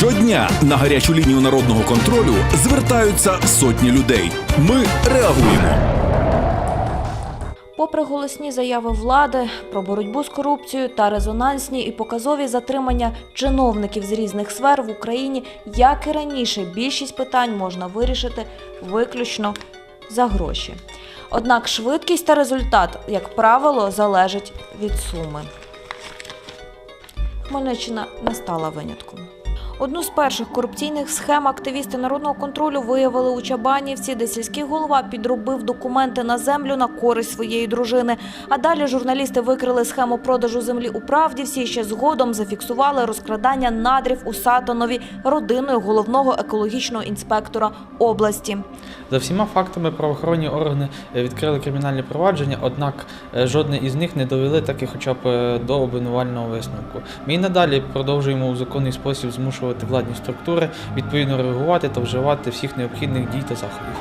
Щодня на гарячу лінію народного контролю звертаються сотні людей. Ми реагуємо. Попри голосні заяви влади про боротьбу з корупцією та резонансні і показові затримання чиновників з різних сфер в Україні, як і раніше, більшість питань можна вирішити виключно за гроші. Однак швидкість та результат, як правило, залежать від суми. Хмельниччина не стала винятком. Одну з перших корупційних схем активісти народного контролю виявили у Чабанівці, де сільський голова підробив документи на землю на користь своєї дружини. А далі журналісти викрили схему продажу землі у Правдівці і ще згодом зафіксували розкрадання надрів у Сатанові родиною головного екологічного інспектора області. За всіма фактами правоохоронні органи е, відкрили кримінальні провадження, однак е, жодне із них не довели таки хоча б е, до обвинувального висновку. Ми надалі продовжуємо у законний спосіб змушувати владні структури відповідно реагувати та вживати всіх необхідних дій та заходів.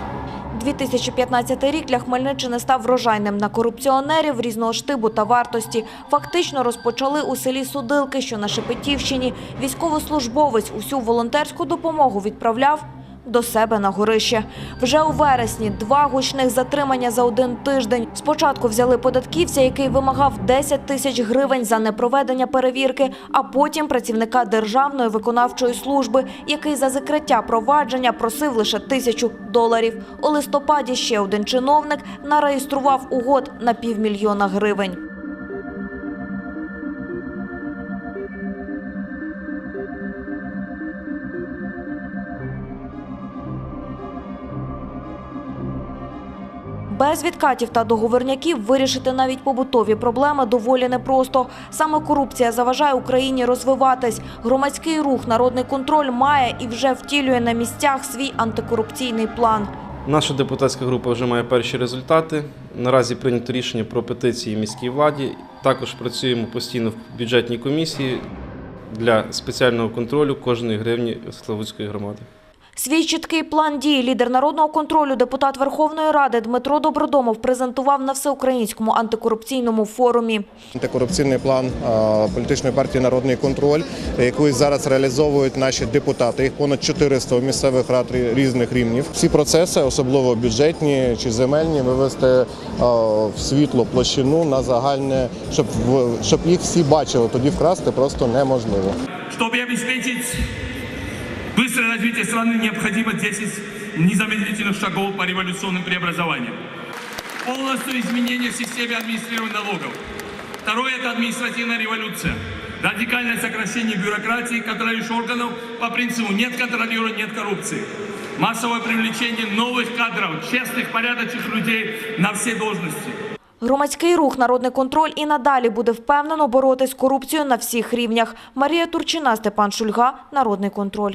2015 рік для Хмельниччини став врожайним на корупціонерів різного штибу та вартості. Фактично розпочали у селі Судилки, що на Шепетівщині. Військовослужбовець усю волонтерську допомогу відправляв до себе на горище. Вже у вересні два гучних затримання за один тиждень. Спочатку взяли податківця, який вимагав 10 тисяч гривень за непроведення перевірки, а потім працівника Державної виконавчої служби, який за закриття провадження просив лише тисячу доларів. У листопаді ще один чиновник нареєстрував угод на півмільйона гривень. Без відкатів та договорняків вирішити навіть побутові проблеми доволі непросто. Саме корупція заважає Україні розвиватись. Громадський рух «Народний контроль» має і вже втілює на місцях свій антикорупційний план. Наша депутатська група вже має перші результати. Наразі прийнято рішення про петиції міській владі. Також працюємо постійно в бюджетній комісії для спеціального контролю кожної гривні Славутської громади. Свій чіткий план дій лідер народного контролю, депутат Верховної Ради Дмитро Добродомов презентував на всеукраїнському антикорупційному форумі. Антикорупційний план політичної партії Народний контроль, який зараз реалізовують наші депутати. Їх понад 400 у місцевих рад різних рівнів. Всі процеси, особливо бюджетні чи земельні, вивести в світло площину на загальне, щоб в- щоб їх всі бачили. Тоді вкрасти просто неможливо. Чтобы обеспечить быстрое развитие страны, необходимо 10 незамедлительных шагов по революционным преобразованиям. Полностью изменение в системе администрирования налогов. Второе – это административная революция. Радикальное сокращение бюрократии, контролирующих органов по принципу «нет контролера, нет коррупции». Массовое привлечение новых кадров, честных, порядочных людей на все должности. Громадський рух «Народний контроль» і надалі буде впевнено боротись з корупцією на всіх рівнях. Марія Турчина, Степан Шульга, Народний контроль.